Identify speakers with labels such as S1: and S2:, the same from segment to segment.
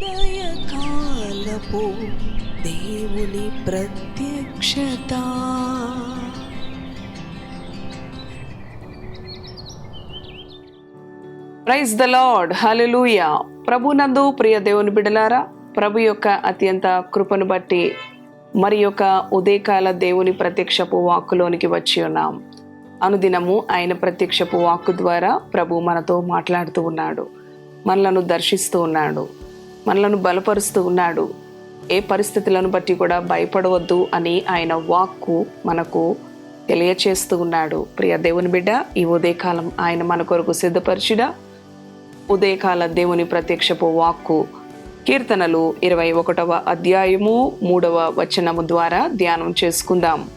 S1: ఉదయకాలపు దేవుని ప్రత్యక్షత.
S2: ప్రైజ్ ద లార్డ్ హల్లెలూయా ప్రభునందు ప్రియ దేవుని బిడలారా ప్రభు యొక్క అత్యంత కృపను బట్టి మరి యొక్క ఉదయకాల దేవుని ప్రత్యక్షపు వాక్కులోనికి వచ్చి ఉన్నాం. అనుదినము ఆయన ప్రత్యక్షపు వాక్కు ద్వారా ప్రభు మనతో మాట్లాడుతూ ఉన్నాడు. మనలను దర్శిస్తూ ఉన్నాడు. మనలను బలపరుస్తూ ఉన్నాడు. ఏ పరిస్థితులను బట్టి కూడా భయపడవద్దు అని ఆయన వాక్కు మనకు తెలియచేస్తూ ఉన్నాడు. ప్రియ దేవుని బిడ్డ ఈ ఉదయకాలం ఆయన మన కొరకు సిద్ధపరిచిన ఉదయకాల దేవుని ప్రత్యక్షపు వాక్కు కీర్తనలు ఇరవై ఒకటవ అధ్యాయము మూడవ వచనము ద్వారా ధ్యానం చేసుకుందాం.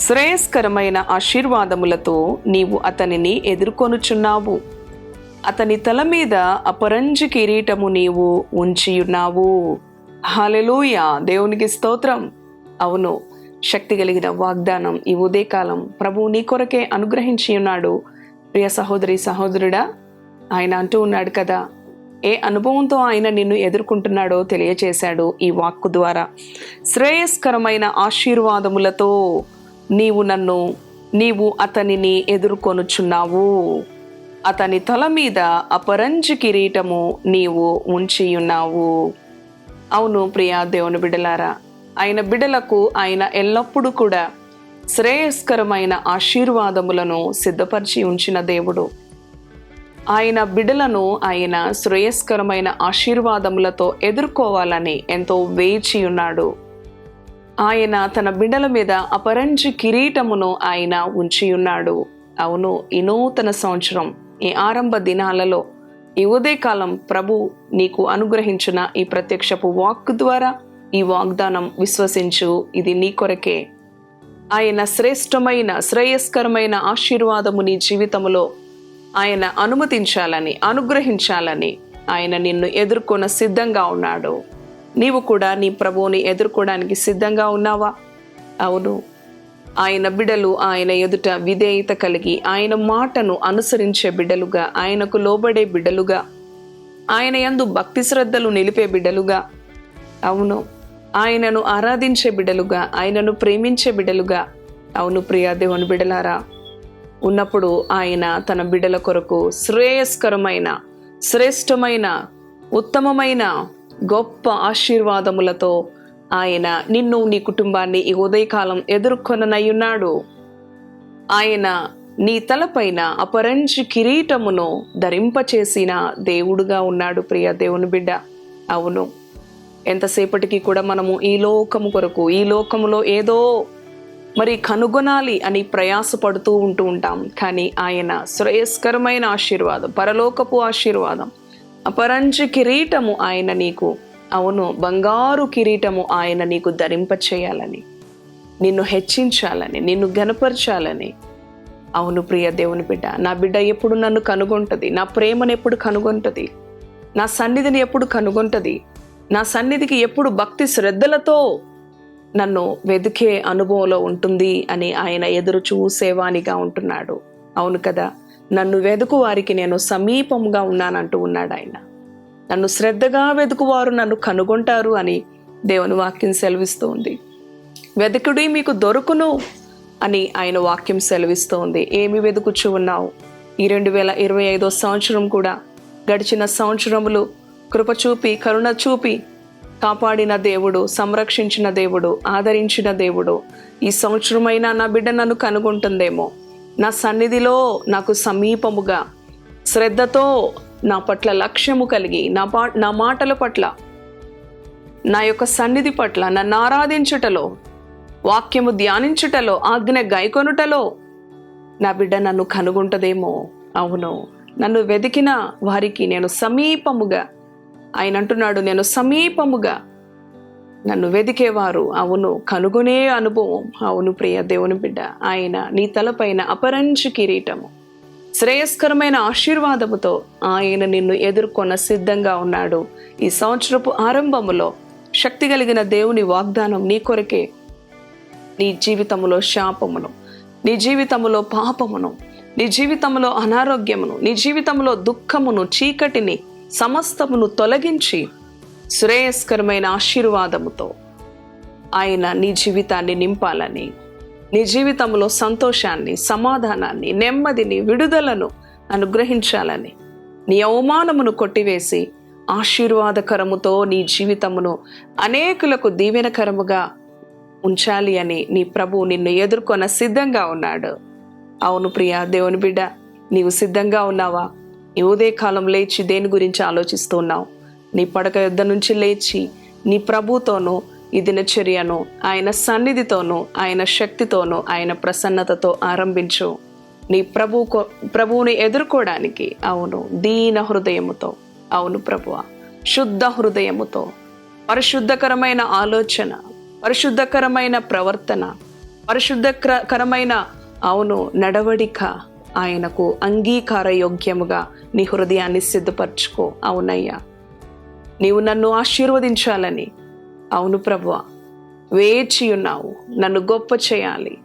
S2: శ్రేయస్కరమైన ఆశీర్వాదములతో నీవు అతనిని ఎదుర్కొనుచున్నావు. అతని తల మీద అపరంజి కిరీటము నీవు ఉంచియున్నావు. హాలెలూయ దేవునికి స్తోత్రం. అవును శక్తి కలిగిన వాగ్దానం ఈ ఉదయకాలం ప్రభు నీ కొరకే అనుగ్రహించి ఉన్నాడు ప్రియ సహోదరి సహోదరుడా ఆయన అంటూ ఉన్నాడు కదా ఏ అనుభవంతో ఆయన నిన్ను ఎదుర్కొంటున్నాడో తెలియచేశాడు ఈ వాక్కు ద్వారా. శ్రేయస్కరమైన ఆశీర్వాదములతో నీవు నన్ను నీవు అతనిని ఎదుర్కొనుచున్నావు. అతని తల మీద అపరంజి కిరీటము నీవు ఉంచియున్నావు. అవును ప్రియా దేవుని బిడలారా ఆయన బిడలకు ఆయన ఎల్లప్పుడూ కూడా శ్రేయస్కరమైన ఆశీర్వాదములను సిద్ధపరిచి ఉంచిన దేవుడు. ఆయన బిడలను ఆయన శ్రేయస్కరమైన ఆశీర్వాదములతో ఎదుర్కోవాలని ఎంతో వేచి ఉన్నాడు ఆయన తన బిడల మీద అపరంజి కిరీటమును ఆయన ఉంచియున్నాడు. అవును ఈ నూతన సంవత్సరం ఈ ఆరంభ దినాలలో ఈ ఉదయకాలం ప్రభు నీకు అనుగ్రహించిన ఈ ప్రత్యక్షపు వాక్ ద్వారా ఈ వాగ్దానం విశ్వసించు. ఇది నీ కొరకే. ఆయన శ్రేష్టమైన శ్రేయస్కరమైన ఆశీర్వాదము నీ జీవితంలో ఆయన అనుమతించాలని అనుగ్రహించాలని ఆయన నిన్ను ఎదుర్కొన సిద్ధంగా ఉన్నాడు. నీవు కూడా నీ ప్రభువుని ఎదుర్కోవడానికి సిద్ధంగా ఉన్నావా? అవును. ఆయన బిడలు ఆయన ఎదుట విధేయత కలిగి ఆయన మాటను అనుసరించే బిడ్డలుగా ఆయనకు లోబడే బిడలుగా ఆయన యందు భక్తి శ్రద్ధలు నిలిపే బిడలుగా. అవును ఆయనను ఆరాధించే బిడలుగా ఆయనను ప్రేమించే బిడలుగా. అవును ప్రియా దేవుని బిడలారా ఉన్నప్పుడు ఆయన తన బిడల కొరకు శ్రేయస్కరమైన శ్రేష్టమైన ఉత్తమమైన గొప్ప ఆశీర్వాదములతో ఆయన నిన్ను నీ కుటుంబాన్ని ఈ ఉదయకాలం ఎదుర్కొననయ్యున్నాడు ఆయన నీ తలపైన అపరంజి కిరీటమును ధరింపచేసిన దేవుడుగా ఉన్నాడు ప్రియ దేవుని బిడ్డ. అవును. ఎంతసేపటికి కూడా మనము ఈ లోకము కొరకు ఈ లోకములో ఏదో మరి కనుగొనాలి అని ప్రయాసపడుతూ ఉంటూ ఉంటాం. కానీ ఆయన శ్రేయస్కరమైన ఆశీర్వాదం పరలోకపు ఆశీర్వాదం అపరంజి కిరీటము ఆయన నీకు అవును బంగారు కిరీటము ఆయన నీకు ధరింపచేయాలని నిన్ను హెచ్చించాలని నిన్ను గనపరచాలని అవును ప్రియ దేవుని బిడ్డ నా బిడ్డ ఎప్పుడు నన్ను కనుగొంటుంది? నా ప్రేమను ఎప్పుడు కనుగొంటది? నా సన్నిధిని ఎప్పుడు కనుగొంటది? నా సన్నిధికి ఎప్పుడు భక్తి శ్రద్ధలతో నన్ను వెతికే అనుభవంలో ఉంటుంది అని ఆయన ఎదురు చూసేవానిగా ఉంటున్నాడు. అవును కదా నన్ను వెతుకు వారికి నేను సమీపంగా ఉన్నానంటూ ఉన్నాడు ఆయన నన్ను శ్రద్ధగా వెతుకువారు నన్ను కనుగొంటారు అని దేవుని వాక్యం సెలవిస్తోంది. వెతుకుడి మీకు దొరుకును అని ఆయన వాక్యం సెలవిస్తోంది. ఏమి వెతుకుచూ ఉన్నావు? ఈ రెండు వేల ఇరవై ఐదో సంవత్సరం కూడా గడిచిన సంవత్సరములు కృప చూపి కరుణ చూపి కాపాడిన దేవుడు సంరక్షించిన దేవుడు ఆదరించిన దేవుడు. ఈ సంవత్సరమైనా నా బిడ్డ నన్ను కనుగొంటుందేమో? నా సన్నిధిలో నాకు సమీపముగా శ్రద్ధతో నా పట్ల లక్ష్యము కలిగి నా పా నా మాటల పట్ల నా యొక్క సన్నిధి పట్ల నన్ను ఆరాధించుటలో వాక్యము ధ్యానించుటలో ఆజ్ఞ గైకొనుటలో నా బిడ్డ నన్ను కనుగొంటదేమో. అవును. నన్ను వెతికిన వారికి నేను సమీపముగా ఆయన అంటున్నాడు నేను సమీపముగా నన్ను వెదికేవారు. అవును కనుగొనే అనుభవం. అవును ప్రియ దేవుని బిడ్డ ఆయన నీ తలపైన అపరంచు కిరీటము. శ్రేయస్కరమైన ఆశీర్వాదముతో ఆయన నిన్ను ఎదుర్కొన్న సిద్ధంగా ఉన్నాడు. ఈ సంవత్సరపు ఆరంభములో శక్తి కలిగిన దేవుని వాగ్దానం నీ కొరకే. నీ జీవితములో శాపమును నీ జీవితంలో పాపమును నీ జీవితంలో అనారోగ్యమును నీ జీవితంలో దుఃఖమును చీకటిని సమస్తమును తొలగించి శ్రేయస్కరమైన ఆశీర్వాదముతో ఆయన నీ జీవితాన్ని నింపాలని నీ జీవితంలో సంతోషాన్ని సమాధానాన్ని నెమ్మదిని విడుదలను అనుగ్రహించాలని. నీ అవమానమును కొట్టివేసి ఆశీర్వాదకరముతో నీ జీవితమును అనేకులకు దీవెనకరముగా ఉంచాలి అని నీ ప్రభు నిన్ను ఎదుర్కొన సిద్ధంగా ఉన్నాడు. అవును ప్రియా దేవుని బిడ్డ నీవు సిద్ధంగా ఉన్నావా? ఈ ఉదయకాలం లేచి దేని గురించి ఆలోచిస్తున్నావు? నీ పడక యుద్ధ నుంచి లేచి నీ ప్రభుతోనూ ఈ దినచర్యను ఆయన సన్నిధితోనూ ఆయన శక్తితోనూ ఆయన ప్రసన్నతతో ఆరంభించు. నీ ప్రభు ప్రభువుని ఎదుర్కోవడానికి అవును దీన హృదయముతో. అవును ప్రభువ శుద్ధ హృదయముతో. పరిశుద్ధకరమైన ఆలోచన పరిశుద్ధకరమైన ప్రవర్తన పరిశుద్ధకరమైన అవును నడవడిక ఆయనకు అంగీకార యోగ్యముగా నీ హృదయాన్ని సిద్ధపరచుకో. అవునయ్యా నీవు నన్ను ఆశీర్వదించాలని అవును ప్రభు వేచి ఉన్నావు నన్ను గొప్ప చేయాలి.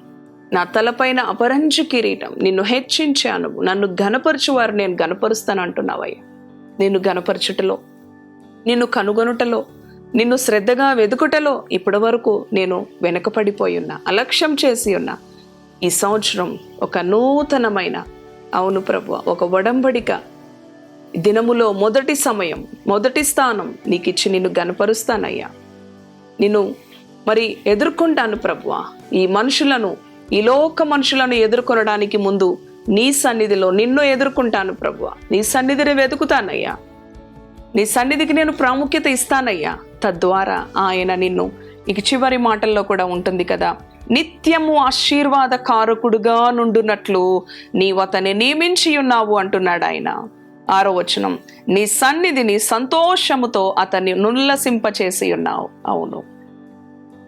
S2: నా తలపైన అపరంజు కిరీటం నిన్ను హెచ్చించాను. నన్ను గనపరచువారు నేను గనపరుస్తాను అంటున్నావయ్యా. నిన్ను గనపరచుటలో నిన్ను కనుగొనుటలో నిన్ను శ్రద్ధగా వెదుకుటలో ఇప్పటి వరకు నేను వెనకపడిపోయి ఉన్నా అలక్ష్యం చేసి ఉన్నా ఈ సంవత్సరం ఒక నూతనమైన అవును ప్రభు ఒక ఒడంబడిక దినములో మొదటి సమయం మొదటి స్థానం నీకు ఇచ్చి నిన్ను గనపరుస్తానయ్యా నిన్ను మరి ఎదుర్కొంటాను ప్రభువ. ఈ మనుషులను ఈ లోక మనుషులను ఎదుర్కొనడానికి ముందు నీ సన్నిధిలో నిన్ను ఎదుర్కొంటాను ప్రభువ. నీ సన్నిధిని వెతుకుతానయ్యా. నీ సన్నిధికి నేను ప్రాముఖ్యత ఇస్తానయ్యా. తద్వారా ఆయన నిన్ను ఇక చివరి మాటల్లో కూడా ఉంటుంది కదా. నిత్యము ఆశీర్వాద కారకుడుగా నుండునట్లు నీవు అతన్ని నియమించి ఉన్నావు అంటున్నాడు ఆయన. ఆరో వచనం నీ సన్నిధిని సంతోషముతో అతన్ని నుల్లసింపచేసి ఉన్నావు. అవును.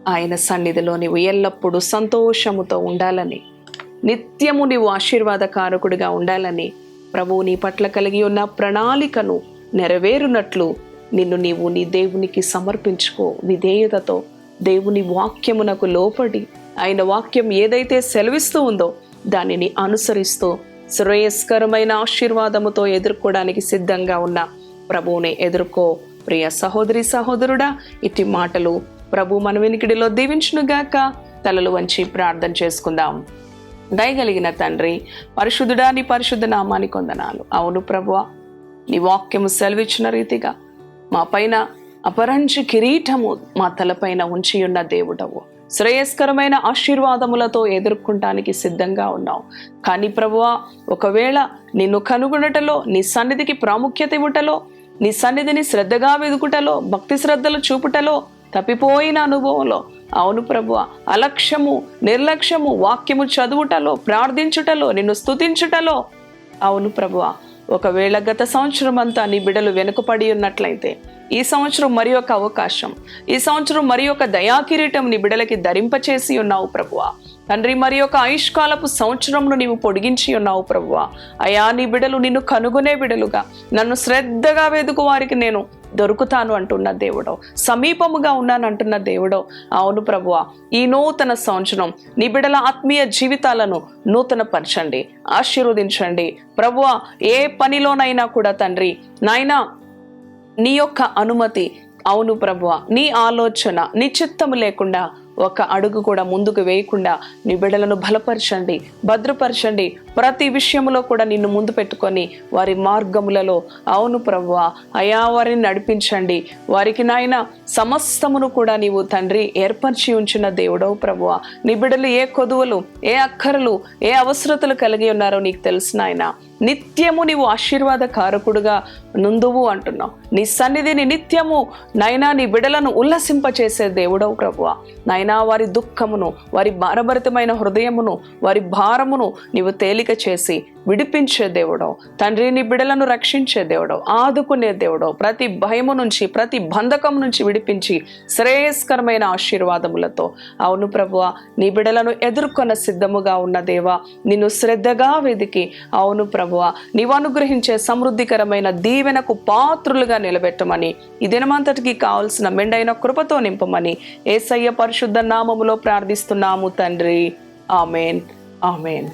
S2: ఆయన సన్నిధిలో నీవు ఎల్లప్పుడూ సంతోషముతో ఉండాలని నిత్యము నీవు ఆశీర్వాదకారకుడిగా ఉండాలని ప్రభువు నీ పట్ల కలిగి ఉన్న ప్రణాళికను నెరవేరునట్లు నిన్ను నీవు నీ దేవునికి సమర్పించుకో విధేయతతో దేవుని వాక్యమునకు లోపడి ఆయన వాక్యం ఏదైతే సెలవిస్తూ ఉందో దానిని అనుసరిస్తూ శ్రేయస్కరమైన ఆశీర్వాదముతో ఎదుర్కోవడానికి సిద్ధంగా ఉన్న ప్రభువుని ఎదుర్కో. ప్రియ సహోదరి సహోదరుడా ఇట్టి మాటలు ప్రభు మన వెనికిడిలో దీవించునుగాక. తలలు వంచి ప్రార్థన చేసుకుందాం. దయగలిగిన తండ్రి పరిశుద్ధుడా నీ పరిశుద్ధ నామాని కొందనాలు. అవును ప్రభువ నీ వాక్యము సెలవిచ్చిన రీతిగా మా పైన అపరంచి కిరీటము మా తలపైన ఉంచి ఉన్న దేవుడవు. శ్రేయస్కరమైన ఆశీర్వాదములతో ఎదుర్కొంటానికి సిద్ధంగా ఉన్నావు. కానీ ప్రభువా ఒకవేళ నిన్ను కనుగొనటలో నీ సన్నిధికి ప్రాముఖ్యత ఇవ్వటలో నీ సన్నిధిని శ్రద్ధగా వెదుకుటలో భక్తి శ్రద్ధలు చూపుటలో తప్పిపోయిన అనుభవంలో. అవును ప్రభువ అలక్ష్యము నిర్లక్ష్యము వాక్యము చదువుటలో ప్రార్థించుటలో నిన్ను స్తుతించుటలో. అవును ప్రభువ ఒకవేళ గత సంవత్సరం అంతా నీ బిడలు వెనుకపడి ఉన్నట్లయితే ఈ సంవత్సరం మరి ఒక అవకాశం. ఈ సంవత్సరం మరి ఒక దయాకిరీటం నీ బిడలకి ధరింపచేసి ఉన్నావు ప్రభువ. తండ్రి మరి ఒక ఆయుష్కాలపు సంవత్సరంను నీవు పొడిగించి ఉన్నావు ప్రభువ. అయా నీ బిడలు నిన్ను కనుగొనే బిడలుగా. నన్ను శ్రద్ధగా వెదుకు వారికి నేను దొరుకుతాను అంటున్న దేవుడో. సమీపముగా ఉన్నాను అంటున్న దేవుడో. అవును ప్రభువ ఈ నూతన సంవత్సరం నీ బిడల ఆత్మీయ జీవితాలను నూతన పరచండి ఆశీర్వదించండి. ప్రభువ ఏ పనిలోనైనా కూడా తండ్రి నాయనా నీ యొక్క అనుమతి. అవును ప్రభువ నీ ఆలోచన నీ చిత్తము లేకుండా ఒక అడుగు కూడా ముందుకు వేయకుండా నీ బిడ్డలను బలపరచండి భద్రపరచండి. ప్రతి విషయంలో కూడా నిన్ను ముందు పెట్టుకొని వారి మార్గములలో అవును ప్రభువ అయా వారిని నడిపించండి. వారికి నాయన సమస్తమును కూడా నీవు తండ్రి ఏర్పరిచి ఉంచిన దేవుడవు ప్రభువ నీ బిడ్డలు ఏ కొదువలు ఏ అక్కరలు ఏ అవసరతలు కలిగి ఉన్నారో నీకు తెలుసు నాయన. నిత్యము నీవు ఆశీర్వాద కారకుడుగా నుందువు అంటున్నావు. నీ సన్నిధిని నిత్యము నైనా నీ బిడలను ఉల్లసింపచేసే దేవుడవు ప్రభువ. నైనా వారి దుఃఖమును వారి భారభరితమైన హృదయమును వారి భారమును నీవు తేలిక చేసి విడిపించే దేవుడవు తండ్రి నీ బిడలను రక్షించే దేవుడవు ఆదుకునే దేవుడవు ప్రతి భయము నుంచి ప్రతి బంధకం నుంచి విడిపించి శ్రేయస్కరమైన ఆశీర్వాదములతో అవును ప్రభువ నీ బిడలను ఎదుర్కొన్న సిద్ధముగా ఉన్న దేవా నిన్ను శ్రద్ధగా వెదికి అవును ప్రభువ నీవు అనుగ్రహించే సమృద్ధికరమైన దీవెనకు పాత్రులుగా నిలబెట్టమని ఈ దినమంతటికి కావలసిన మెండైన కృపతో నింపమని ఏసయ్య పరిశుద్ధ నామములో ప్రార్థిస్తున్నాము తండ్రి. Amen. Amen.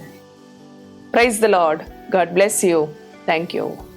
S2: Praise the Lord. God bless you. Thank you.